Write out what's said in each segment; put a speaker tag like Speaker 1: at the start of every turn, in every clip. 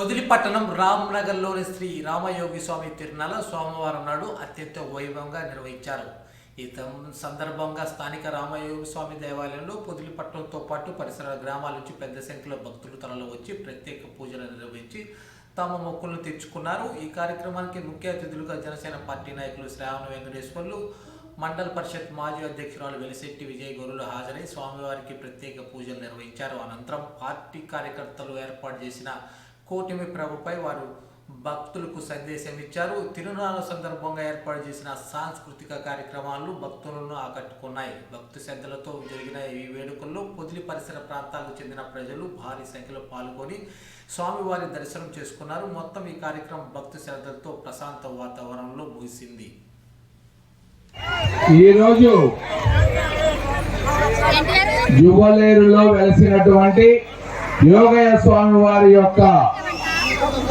Speaker 1: పొదిలి పట్టణం రామ్నగర్లోని శ్రీ రామయోగి స్వామి తిరునాళ సోమవారం నాడు అత్యంత వైభవంగా నిర్వహించారు. ఈ సందర్భంగా స్థానిక రామయోగి స్వామి దేవాలయంలో పొదిలి పట్టణంతో పాటు పరిసర గ్రామాల నుంచి పెద్ద సంఖ్యలో భక్తులు తరలి వచ్చి ప్రత్యేక పూజలు నిర్వహించి తమ మొక్కులను తెచ్చుకున్నారు. ఈ కార్యక్రమానికి ముఖ్య అతిథులుగా జనసేన పార్టీ నాయకులు శ్రావణ వెంకటేశ్వర్లు మండల పరిషత్ మాజీ అధ్యక్షురాలు వెలిశెట్టి విజయ్ గౌరులు హాజరై స్వామివారికి ప్రత్యేక పూజలు నిర్వహించారు. అనంతరం పార్టీ కార్యకర్తలు ఏర్పాటు చేసిన కూటమి ప్రభుపై వారు భక్తులకు సందేశం ఇచ్చారు. తిరునాళ్ళ సందర్భంగా ఏర్పాటు చేసిన సాంస్కృతిక కార్యక్రమాలు భక్తులను ఆకట్టుకున్నాయి. భక్తి శ్రద్ధలతో జరిగిన ఈ వేడుకల్లో పొదిలి పరిసర ప్రాంతాలకు చెందిన ప్రజలు భారీ సంఖ్యలో పాల్గొని స్వామివారి దర్శనం చేసుకున్నారు. మొత్తం ఈ కార్యక్రమం భక్తి శ్రద్ధలతో ప్రశాంత వాతావరణంలో ముగిసింది.
Speaker 2: ఈరోజు జువలేరులో వెలిసినటువంటి యోగయ్య స్వామి వారి యొక్క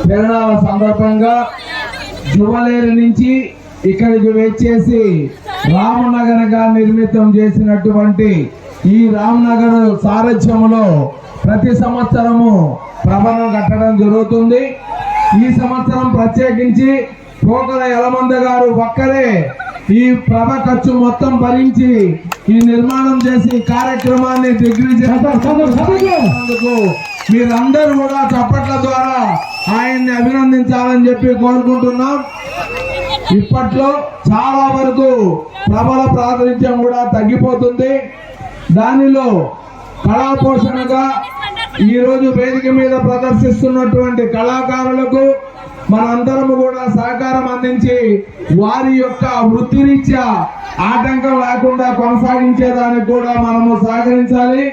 Speaker 2: నిర్ణయాల సందర్భంగా జువలేరు నుంచి ఇక్కడికి వచ్చేసి రామనగర్గా నిర్మితం చేసినటువంటి ఈ రామనగర్ సారథ్యంలో ప్రతి సంవత్సరము ప్రభనం కట్టడం జరుగుతుంది. ఈ సంవత్సరం ప్రత్యేకించి పోకల యలమంద గారు ఒక్కరే ఈ ప్రభ ఖర్చు మొత్తం భరించి ఈ నిర్మాణం చేసి కార్యక్రమాన్ని కార్యక్రమాన్ని చేస్తారు మీరందరూ కూడా చప్పట్ల ద్వారా ఆయన్ని అభినందించాలని చెప్పి కోరుకుంటున్నాం. ఇప్పట్లో చాలా వరకు ప్రబల ప్రాతినిధ్యం కూడా తగ్గిపోతుంది. దానిలో కళా పోషణగా వేదిక మీద ప్రదర్శిస్తున్నటువంటి కళాకారులకు మనందరము కూడా సహకారం అందించి వారి యొక్క వృత్తిరీత్యా ఆటంకం లేకుండా కొనసాగించేదానికి కూడా మనము సహకరించాలి.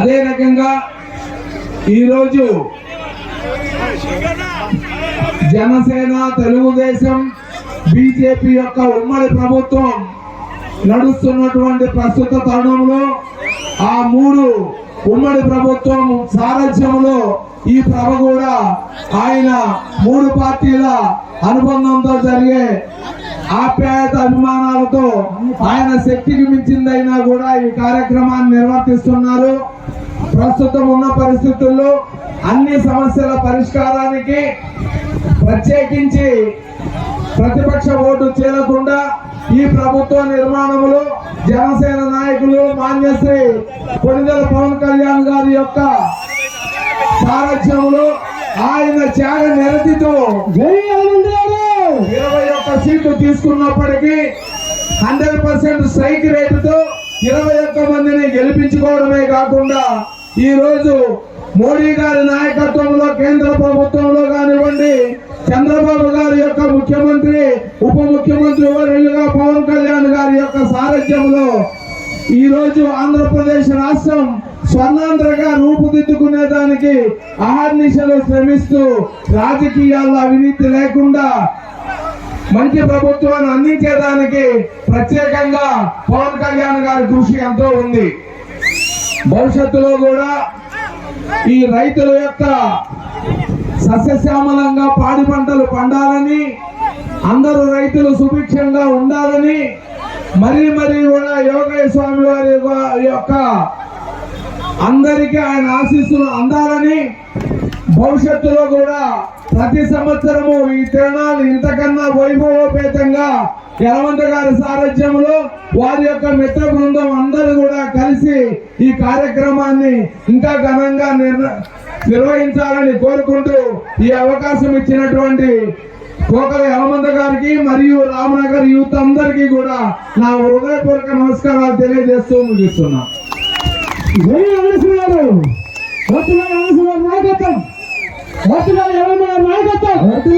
Speaker 2: అదే రకంగా ఈరోజు జనసేన తెలుగుదేశం బీజేపీ యొక్క ఉమ్మడి ప్రభుత్వం నడుస్తున్నటువంటి ప్రస్తుత తరుణంలో ఆ మూడు ఉమ్మడి ప్రభుత్వం సారథ్యంలో ఈ ప్రభ కూడా ఆయన మూడు పార్టీల అనుబంధంతో జరిగే ఆప్యాయత అభిమానాలతో ఆయన శక్తికి మించిందైనా కూడా ఈ కార్యక్రమాన్ని నిర్వర్తిస్తున్నారు. ప్రస్తుతం ఉన్న పరిస్థితుల్లో అన్ని సమస్యల పరిష్కారానికి ప్రత్యేకించి ప్రతిపక్ష ఓటు చేరకుండా ఈ ప్రభుత్వ నిర్మాణంలో జనసేన నాయకులు మాన్యశ్రీ కొణిదెల పవన్ కళ్యాణ్ గారి యొక్క సారథ్యంలో ఆయన త్యాగ నిరతితో ఇరవై ఒక్క సీట్లు తీసుకున్నప్పటికీ హండ్రెడ్ పర్సెంట్ స్ట్రైక్ రేటుతో ఇరవై ఒక్క మందిని గెలిపించుకోవడమే కాకుండా ఈ రోజు మోడీ గారి నాయకత్వంలో కేంద్ర ప్రభుత్వంలో కానివ్వండి చంద్రబాబు గారి యొక్క ముఖ్యమంత్రి ఉప ముఖ్యమంత్రి వర్యులుగా పవన్ కళ్యాణ్ గారి యొక్క సారథ్యంలో ఈ రోజు ఆంధ్రప్రదేశ్ రాష్ట్రం స్వర్ణాంధ్రగా రూపుదిద్దుకునే దానికి అహర్నిశలు శ్రమిస్తూ రాజకీయాల్లో అవినీతి లేకుండా మంచి ప్రభుత్వాన్ని అందించేదానికి ప్రత్యేకంగా పవన్ కళ్యాణ్ గారి కృషి ఎంతో ఉంది. భవిష్యత్తులో కూడా ఈ రైతుల యొక్క సస్యశ్యామలంగా పాడి పంటలు పండాలని అందరూ రైతులు సుభిక్షంగా ఉండాలని మరీ మరీ కూడా యోగయ్య స్వామి వారి యొక్క అందరికీ ఆయన ఆశీస్సులు అందాలని భవిష్యత్తులో కూడా ప్రతి సంవత్సరము ఈ తిరణాలు ఇంతకన్నా వైభవోపేతంగా యలవంత గారి సారథ్యంలో వారి యొక్క మిత్ర బృందం అందరూ కూడా కలిసి ఈ కార్యక్రమాన్ని ఇంకా ఘనంగా నిర్వహించాలని కోరుకుంటూ ఈ అవకాశం ఇచ్చినటువంటి కోకల యలమంత గారికి మరియు రామనగర్ యూత్ అందరికీ కూడా నా హృదయపూర్వక నమస్కారాలు తెలియజేస్తూ ముగిస్తున్నా.
Speaker 3: నాయకత్వం! હતો.